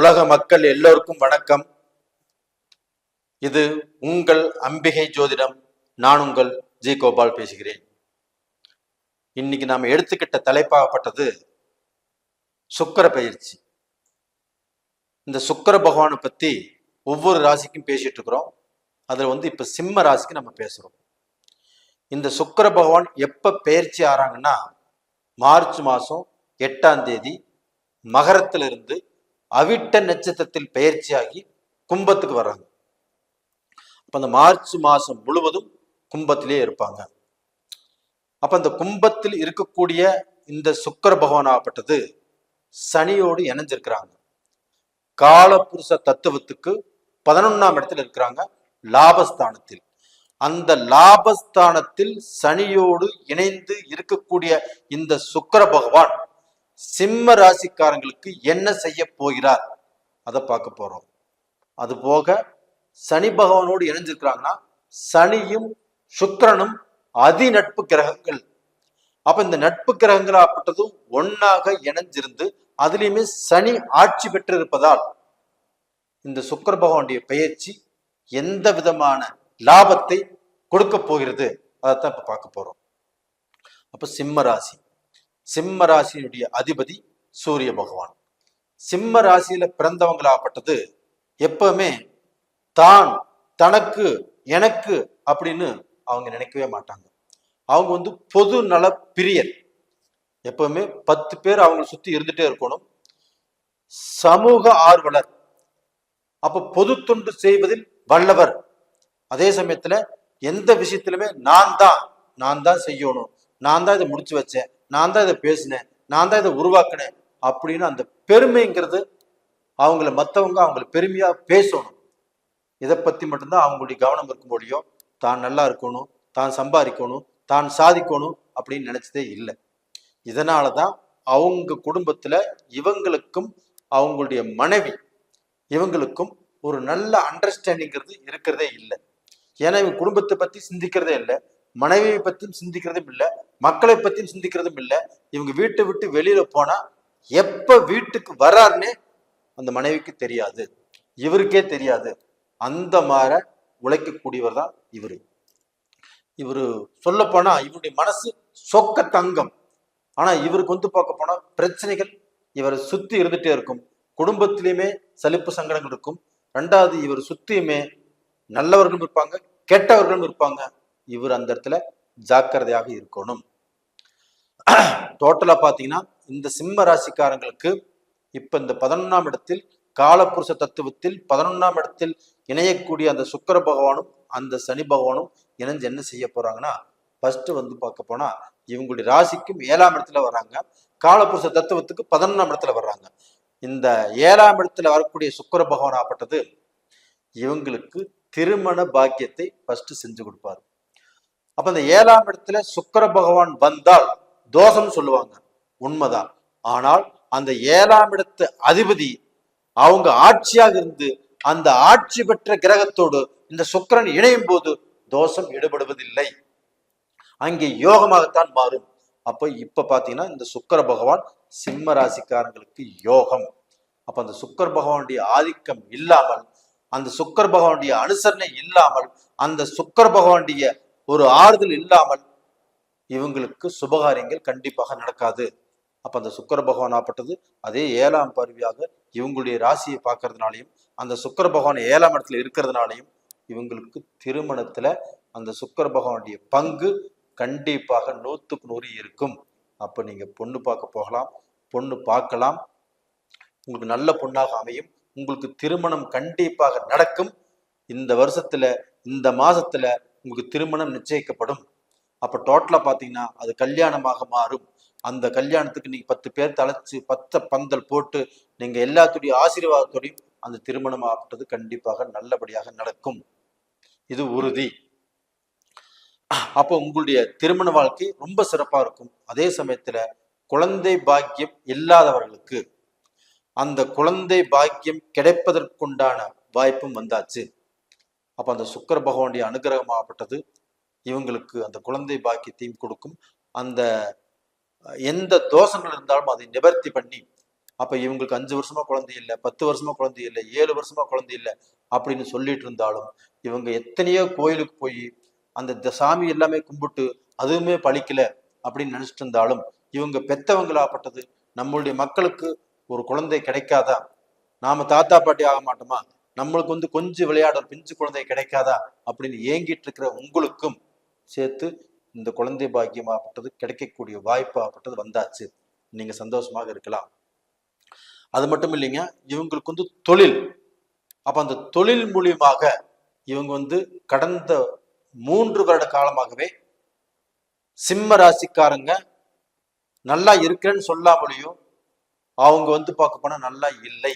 உலக மக்கள் எல்லோருக்கும் வணக்கம். இது உங்கள் அம்பிகை ஜோதிடம். நான் உங்கள் ஜி கோபால் பேசுகிறேன். இன்னைக்கு நாம் எடுத்துக்கிட்ட தலைப்பாகப்பட்டது சுக்கிர பயிற்சி. இந்த சுக்கிர பகவானை பத்தி ஒவ்வொரு ராசிக்கும் பேசிட்டு இருக்கிறோம். அதில் வந்து இப்ப சிம்ம ராசிக்கு நம்ம பேசுறோம். இந்த சுக்கர பகவான் எப்ப பயிற்சி ஆறாங்கன்னா மார்ச் மாதம் எட்டாம் தேதி மகரத்திலிருந்து அவிட்ட நட்சத்திரத்தில் பயிற்சியாகி கும்பத்துக்கு வர்றாங்க. அப்ப அந்த மார்ச் மாசம் முழுவதும் கும்பத்திலே இருப்பாங்க. அப்ப அந்த கும்பத்தில் இருக்கக்கூடிய இந்த சுக்கர பகவான் ஆகப்பட்டது சனியோடு இணைஞ்சிருக்கிறாங்க. காலபுருஷ தத்துவத்துக்கு பதினொன்னாம் இடத்துல இருக்கிறாங்க லாபஸ்தானத்தில். அந்த லாபஸ்தானத்தில் சனியோடு இணைந்து இருக்கக்கூடிய இந்த சுக்கர பகவான் சிம்ம ராசிக்காரங்களுக்கு என்ன செய்ய போகிறார்? அதை பார்க்க போறோம். அது போக சனி பகவானோடு இணைஞ்சிருக்கிறாங்கன்னா சனியும் சுக்கரனும் அதி நட்பு கிரகங்கள். அப்ப இந்த நட்பு கிரகங்களாகப்பட்டதும் ஒன்னாக இணைஞ்சிருந்து அதுலயுமே சனி ஆட்சி பெற்று இருப்பதால் இந்த சுக்கர பகவானுடைய பயிற்சி எந்த விதமான லாபத்தை கொடுக்க போகிறது? அதைத்தான் இப்ப பார்க்க போறோம். அப்ப சிம்ம ராசி. சிம்ம ராசியினுடைய அதிபதி சூரிய பகவான். சிம்ம ராசியில பிறந்தவங்களாகப்பட்டது எப்பவுமே தான் தனக்கு எனக்கு அப்படின்னு அவங்க நினைக்கவே மாட்டாங்க. அவங்க வந்து பொது நல பிரியர். எப்பவுமே பத்து பேர் அவங்களை சுத்தி இருந்துட்டே இருக்கணும். சமூக ஆர்வலர். அப்ப பொது தொண்டு செய்வதில் வல்லவர். அதே சமயத்துல எந்த விஷயத்திலுமே நான் தான் நான் தான் செய்யணும். நான் தான் இதை முடிச்சு வச்சேன். நான் தான் இதை பேசினேன் நான் தான் இதை உருவாக்கினேன் அப்படின்னு அந்த பெருமைங்கிறது அவங்கள மற்றவங்க அவங்கள பெருமையா பேசணும். இதை பற்றி மட்டும்தான் அவங்களுடைய கவனம் இருக்க முடியும். தான் நல்லா இருக்கணும் தான் சம்பாதிக்கணும் தான் சாதிக்கணும் அப்படின்னு நினைச்சதே இல்லை. இதனால தான் அவங்க குடும்பத்துல இவங்களுக்கும் அவங்களுடைய மனைவி இவங்களுக்கும் ஒரு நல்ல அண்டர்ஸ்டாண்டிங்கிறது இருக்கிறதே இல்லை. ஏன்னா இவங்க குடும்பத்தை பற்றி சிந்திக்கிறதே இல்லை மனைவியை பற்றியும் சிந்திக்கிறதும் இல்லை மக்களை பத்தியும் சிந்திக்கிறதும் இல்லை. இவங்க வீட்டை விட்டு வெளியில போனா எப்ப வீட்டுக்கு வராருன்னே அந்த மனைவிக்கு தெரியாது. இவருக்கே தெரியாது. அந்த மாற உழைக்கக்கூடியவர் தான் இவரு. இவரு சொல்ல போனா இவருடைய மனசு சொக்க தங்கம். ஆனா இவருக்கு வந்து பார்க்க போனா பிரச்சனைகள் இவரை சுத்தி இருந்துட்டே இருக்கும். குடும்பத்திலையுமே சலிப்பு சங்கடங்கள் இருக்கும். ரெண்டாவது இவர் சுத்தியுமே நல்லவர்களும் இருப்பாங்க கெட்டவர்களும் இருப்பாங்க. இவர் அந்த இடத்துல ஜாக்கிரதையாக இருக்கணும். டோட்டலாக பாத்தீங்கன்னா இந்த சிம்ம ராசிக்காரங்களுக்கு இப்ப இந்த பதினொன்றாம் இடத்தில் காலப்புருஷ தத்துவத்தில் பதினொன்றாம் இடத்தில் இணையக்கூடிய அந்த சுக்கிர பகவானும் அந்த சனி பகவானும் இணைஞ்சு என்ன செய்ய போறாங்கன்னா ஃபர்ஸ்ட் வந்து பார்க்க போனா இவங்களுடைய ராசிக்கும் ஏழாம் இடத்துல வர்றாங்க. காலப்புருஷ தத்துவத்துக்கு பதினொன்றாம் இடத்துல வர்றாங்க. இந்த ஏழாம் இடத்துல வரக்கூடிய சுக்கர பகவான் ஆப்பட்டது இவங்களுக்கு திருமண பாக்கியத்தை ஃபர்ஸ்ட் செஞ்சு கொடுப்பாரு. அப்ப இந்த ஏழாம் இடத்துல சுக்கர பகவான் வந்தால் தோஷம்னு சொல்லுவாங்க. உண்மைதான். ஆனால் அந்த ஏழாம் இடத்து அதிபதி அவங்க ஆட்சியாக இருந்து அந்த ஆட்சி பெற்ற கிரகத்தோடு இந்த சுக்கரன் இணையும் போது தோஷம் ஈடுபடுவதில்லை. அங்கே யோகமாகத்தான் மாறும். அப்ப இப்ப பாத்தீங்கன்னா இந்த சுக்கர பகவான் சிம்ம ராசிக்காரங்களுக்கு யோகம். அப்ப அந்த சுக்கர் பகவானுடைய ஆதிக்கம் இல்லாமல் அந்த சுக்கர் பகவானுடைய அனுசரணை இல்லாமல் அந்த சுக்கர் பகவானுடைய ஒரு ஆறுதல் இல்லாமல் இவங்களுக்கு சுபகாரியங்கள் கண்டிப்பாக நடக்காது. அப்ப அந்த சுக்கர பகவான் ஆப்பட்டது அதே ஏழாம் பருவியாக இவங்களுடைய ராசியை பார்க்கறதுனாலையும் அந்த சுக்கர பகவான் ஏழாம் இடத்துல இருக்கிறதுனாலையும் இவங்களுக்கு திருமணத்துல அந்த சுக்கர பகவானுடைய பங்கு கண்டிப்பாக நூத்துக்கு நூறு இருக்கும். அப்ப நீங்க பொண்ணு பார்க்க போகலாம் பொண்ணு பார்க்கலாம். உங்களுக்கு நல்ல பொண்ணாக அமையும். உங்களுக்கு திருமணம் கண்டிப்பாக நடக்கும். இந்த வருஷத்துல இந்த மாசத்துல உங்களுக்கு திருமணம் நிச்சயிக்கப்படும். அப்போ டோட்டலாக பார்த்தீங்கன்னா அது கல்யாணமாக மாறும். அந்த கல்யாணத்துக்கு நீங்க பத்து பேர் தலைச்சு பத்த பந்தல் போட்டு நீங்கள் எல்லாத்துடைய ஆசீர்வாதத்தோடையும் அந்த திருமணம் ஆகப்பட்டது கண்டிப்பாக நல்லபடியாக நடக்கும். இது உறுதி. அப்போ உங்களுடைய திருமண வாழ்க்கை ரொம்ப சிறப்பா இருக்கும். அதே சமயத்துல குழந்தை பாக்கியம் இல்லாதவர்களுக்கு அந்த குழந்தை பாக்கியம் கிடைப்பதற்குண்டான வாய்ப்பும் வந்தாச்சு. அப்போ அந்த சுக்கர பகவானுடைய அனுகிரகமாகப்பட்டது இவங்களுக்கு அந்த குழந்தை பாக்கியத்தையும் கொடுக்கும். அந்த எந்த தோஷங்கள் இருந்தாலும் அதை நிவர்த்தி பண்ணி அப்ப இவங்களுக்கு அஞ்சு வருஷமா குழந்தை இல்லை பத்து வருஷமா குழந்தை இல்லை ஏழு வருஷமா குழந்தை இல்லை அப்படின்னு சொல்லிட்டு இருந்தாலும் இவங்க எத்தனையோ கோயிலுக்கு போய் அந்த சாமி எல்லாமே கும்பிட்டு அதுவுமே பழிக்கல அப்படின்னு நினைச்சிட்டு இருந்தாலும் இவங்க பெத்தவங்களாப்பட்டது நம்மளுடைய மக்களுக்கு ஒரு குழந்தை கிடைக்காதா? நாம தாத்தா பாட்டி ஆக மாட்டோமா? நம்மளுக்கு வந்து கொஞ்சம் விளையாட பிஞ்சு குழந்தை கிடைக்காதா? அப்படின்னு ஏங்கிட்டு இருக்கிற உங்களுக்கும் சேர்த்து இந்த குழந்தை பாக்கியமாகப்பட்டது கிடைக்கக்கூடிய வாய்ப்பாகப்பட்டது வந்தாச்சு. நீங்கள் சந்தோஷமாக இருக்கலாம். அது மட்டும் இல்லைங்க இவங்களுக்கு வந்து தொழில். அப்போ அந்த தொழில் மூலியமாக இவங்க வந்து கடந்த மூன்று வருட காலமாகவே சிம்ம ராசிக்காரங்க நல்லா இருக்கிறேன்னு சொல்லாமலையும் அவங்க வந்து பார்க்க போனால் நல்லா இல்லை.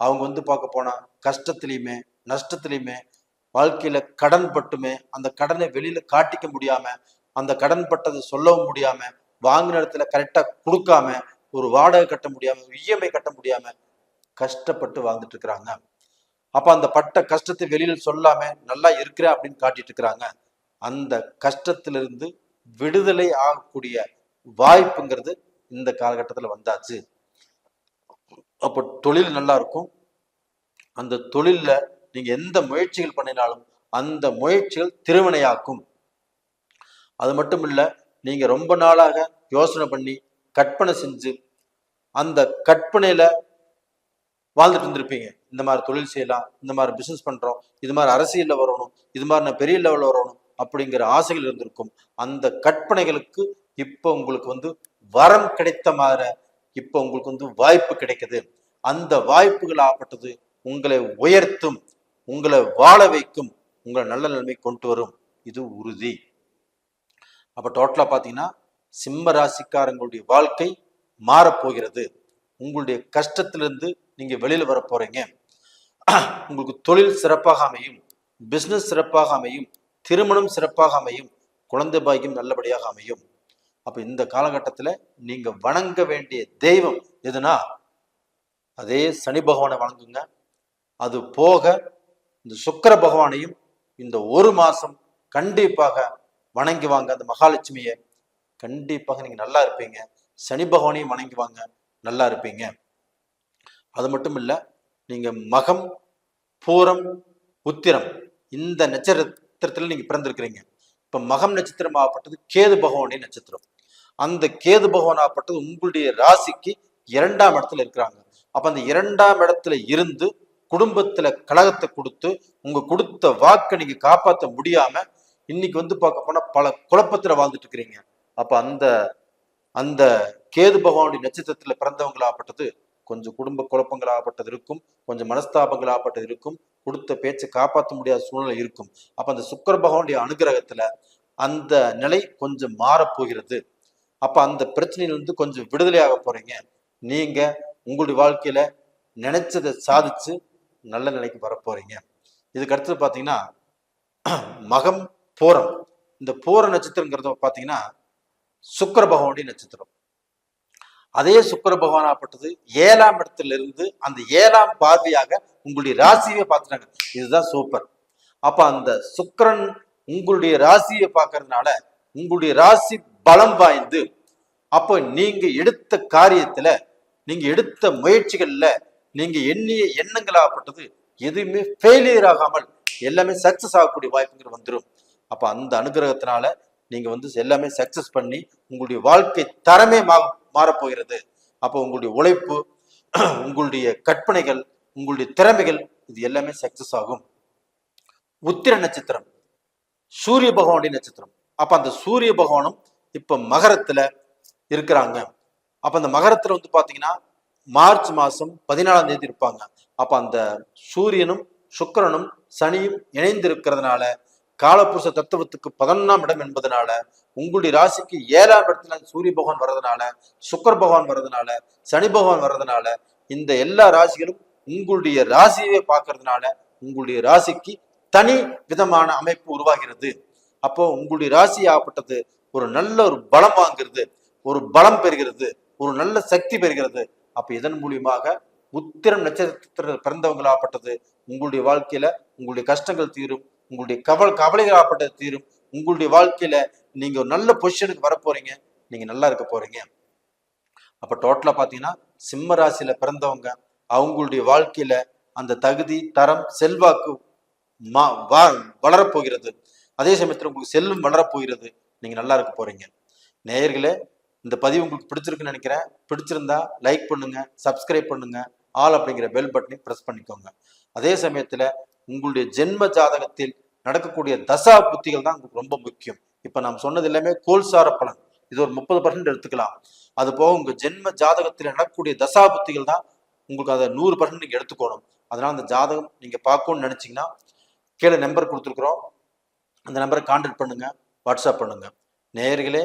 அவங்க வந்து பார்க்க போனால் கஷ்டத்துலையுமே நஷ்டத்துலையுமே வாழ்க்கையில கடன் பட்டுமே அந்த கடனை வெளியில காட்டிக்க முடியாம அந்த கடன் பட்டதை சொல்லவும் முடியாம வாங்கின இடத்துல கரெக்டா கொடுக்காம ஒரு வாடகை கட்ட முடியாம இஎம்ஐ கட்ட முடியாம கஷ்டப்பட்டு வாழ்ந்துட்டு இருக்கிறாங்க. அப்ப அந்த பட்ட கஷ்டத்தை வெளியில சொல்லாம நல்லா இருக்கிறேன் அப்படின்னு காட்டிட்டு இருக்கிறாங்க. அந்த கஷ்டத்திலிருந்து விடுதலை ஆகக்கூடிய வாய்ப்புங்கிறது இந்த காலகட்டத்தில் வந்தாச்சு. அப்போ தொழில் நல்லா இருக்கும். அந்த தொழிலில் நீங்க எந்த முயற்சிகள் பண்ணினாலும் அந்த முயற்சிகள் திருவினையாக்கும். அது மட்டும் இல்லை நீங்க ரொம்ப நாளாக யோசனை பண்ணி கற்பனை செஞ்சு அந்த கற்பனையில வாழ்ந்துட்டு இருந்திருப்பீங்க. இந்த மாதிரி தொழில் செய்யலாம் இந்த மாதிரி பிசினஸ் பண்றோம் இது மாதிரி அரசியல்ல வரணும் இது மாதிரி நான் பெரிய லெவலில் வரணும் அப்படிங்கிற ஆசைகள் இருந்திருக்கும். அந்த கற்பனைகளுக்கு இப்போ உங்களுக்கு வந்து வரம் கிடைத்த மாதிரி இப்போ உங்களுக்கு வந்து வாய்ப்பு கிடைக்குது. அந்த வாய்ப்புகள் ஆப்பட்டது உங்களை உயர்த்தும். உங்களை வாழ வைக்கும் உங்களை நல்ல நிலைமை கொண்டு வரும். இது உறுதி. அப்போ டோட்டலா பார்த்தீங்கன்னா சிம்ம ராசிக்காரங்களுடைய வாழ்க்கை மாறப்போகிறது. உங்களுடைய கஷ்டத்திலிருந்து நீங்க வெளியில வர உங்களுக்கு தொழில் சிறப்பாக அமையும் பிசினஸ் சிறப்பாக அமையும் திருமணம் சிறப்பாக அமையும் குழந்தை பாக்கியம் நல்லபடியாக அமையும். அப்போ இந்த காலகட்டத்துல நீங்க வணங்க வேண்டிய தெய்வம் எதுனா அதே சனி பகவானை வணங்குங்க. அது போக இந்த சுக்கர பகவானையும் இந்த ஒரு மாசம் கண்டிப்பாக வணங்கி வாங்க. அந்த மகாலட்சுமியை கண்டிப்பாக நீங்க நல்லா இருப்பீங்க. சனி பகவானையும் வணங்கி வாங்க. நல்லா இருப்பீங்க. அது மட்டும் இல்லை நீங்க மகம் பூரம் உத்திரம் இந்த நட்சத்திரத்துல நீங்க பிறந்திருக்கிறீங்க. இப்ப மகம் நட்சத்திரம் ஆகப்பட்டது கேது பகவானுடைய நட்சத்திரம். அந்த கேது பகவான் ஆகப்பட்டது உங்களுடைய ராசிக்கு இரண்டாம் இடத்துல இருக்கிறாங்க. அப்ப அந்த இரண்டாம் இடத்துல இருந்து குடும்பத்துல கழகத்தை கொடுத்து உங்க கொடுத்த வாக்கை நீங்க காப்பாற்ற முடியாம இன்னைக்கு வந்து பார்க்க போனா பல குழப்பத்துல வாழ்ந்துட்டு இருக்கிறீங்க. அப்ப அந்த அந்த கேது பகவானுடைய நட்சத்திரத்துல பிறந்தவங்களாகப்பட்டது கொஞ்சம் குடும்ப குழப்பங்களாகப்பட்டது இருக்கும் கொஞ்சம் மனஸ்தாபங்களாகப்பட்டது இருக்கும் கொடுத்த பேச்சை காப்பாற்ற முடியாத சூழ்நிலை இருக்கும். அப்ப அந்த சுக்கர பகவானுடைய அனுகிரகத்துல அந்த நிலை கொஞ்சம் மாறப்போகிறது அப்ப அந்த பிரச்சனையிலிருந்து கொஞ்சம் விடுதலையாக போறீங்க. நீங்க உங்களுடைய வாழ்க்கையில நினைச்சதை சாதிச்சு நல்ல நிலைக்கு வரப்போறீங்க. இதுக்கு அடுத்தது பாத்தீங்கன்னா மகம் பூரம். இந்த பூர நட்சத்திரங்கிறத பார்த்தீங்கன்னா சுக்கர பகவானுடைய நட்சத்திரம். அதே சுக்கர பகவானாப்பட்டது ஏழாம் இடத்துல இருந்து அந்த ஏழாம் பார்வையாக உங்களுடைய ராசியை பார்த்துட்டாங்க இதுதான் சூப்பர் அப்ப அந்த சுக்கிரன் உங்களுடைய ராசியை பார்க்கறதுனால உங்களுடைய ராசி பலம் வாய்ந்து அப்போ நீங்க எடுத்த காரியத்துல நீங்க எடுத்த முயற்சிகள்ல நீங்க எண்ணிய எண்ணங்களாகப்பட்டது எதுவுமே ஃபெயிலியர் ஆகாமல் எல்லாமே சக்சஸ் ஆகக்கூடிய வாய்ப்புங்கிறது வந்துடும் அப்ப அந்த அனுகிரகத்தினால நீங்க வந்து எல்லாமே சக்சஸ் பண்ணி உங்களுடைய வாழ்க்கை தரமே மா மாறப்போகிறது. அப்போ உங்களுடைய உழைப்பு உங்களுடைய கற்பனைகள் உங்களுடைய திறமைகள் இது எல்லாமே சக்சஸ் ஆகும். உத்திர நட்சத்திரம் சூரிய பகவானுடைய நட்சத்திரம். அப்ப அந்த சூரிய பகவானும் இப்ப மகரத்துல இருக்கிறாங்க. அப்ப அந்த மகரத்துல வந்து பாத்தீங்கன்னா மார்ச் மாசம் பதினாலாம் தேதி இருப்பாங்க. அப்ப அந்த சூரியனும் சுக்கரனும் சனியும் இணைந்து இருக்கிறதுனால காலப்புருஷ தத்துவத்துக்கு பதினொன்னாம் இடம் என்பதனால உங்களுடைய ராசிக்கு ஏழாம் இடத்துல சூரிய பகவான் வர்றதுனால சுக்கர பகவான் வர்றதுனால சனி பகவான் வர்றதுனால இந்த எல்லா ராசிகளும் உங்களுடைய ராசியவே பார்க்கறதுனால உங்களுடைய ராசிக்கு தனி விதமான அமைப்பு உருவாகிறது. அப்போ உங்களுடைய ராசி ஆகப்பட்டது ஒரு நல்ல ஒரு பலம் வாங்குறது ஒரு பலம் பெறுகிறது. ஒரு நல்ல சக்தி பெறுகிறது. அப்ப இதன் மூலியமாக உத்திரம் நட்சத்திர பிறந்தவங்களாகப்பட்டது. உங்களுடைய வாழ்க்கையில உங்களுடைய கஷ்டங்கள் தீரும். உங்களுடைய கவல் கவலைகளாகப்பட்டது தீரும். உங்களுடைய வாழ்க்கையில நீங்க ஒரு நல்ல பொசிஷனுக்கு வர போறீங்க. நீங்க நல்லா இருக்க போறீங்க. அப்ப டோட்டலா பாத்தீங்கன்னா சிம்ம ராசியில பிறந்தவங்க அவங்களுடைய வாழ்க்கையில அந்த தகுதி தரம் செல்வாக்கு மா வளரப்போகிறது அதே சமயத்தில் உங்களுக்கு செல்வம் வளரப்போகிறது நீங்க நல்லா இருக்க போறீங்க. நேயர்களே இந்த பதிவு உங்களுக்கு பிடிச்சிருக்குன்னு நினைக்கிறேன். பிடிச்சிருந்தா லைக் பண்ணுங்க சப்ஸ்கிரைப் பண்ணுங்க ஆல் அப்படிங்கிற பெல் பட்டனை ப்ரெஸ் பண்ணிக்கோங்க. அதே சமயத்தில் உங்களுடைய ஜென்ம ஜாதகத்தில் நடக்கக்கூடிய தசா புத்திகள் தான் உங்களுக்கு ரொம்ப முக்கியம். இப்போ நாம் சொன்னது எல்லாமே கோல்சார பலன். இது ஒரு முப்பது பர்சன்ட் எடுத்துக்கலாம். அது போக உங்கள் ஜென்ம ஜாதகத்தில் நடக்கக்கூடிய தசா புத்திகள் தான் உங்களுக்கு அதை நூறு பர்சன்ட் நீங்கள் எடுத்துக்கணும். அதனால் அந்த ஜாதகம் நீங்கள் பார்க்கணும்னு நினச்சிங்கன்னா கீழே நம்பர் கொடுத்துருக்குறோம். அந்த நம்பரை கான்டாக்ட் பண்ணுங்கள் வாட்ஸ்அப் பண்ணுங்கள் நேர்களே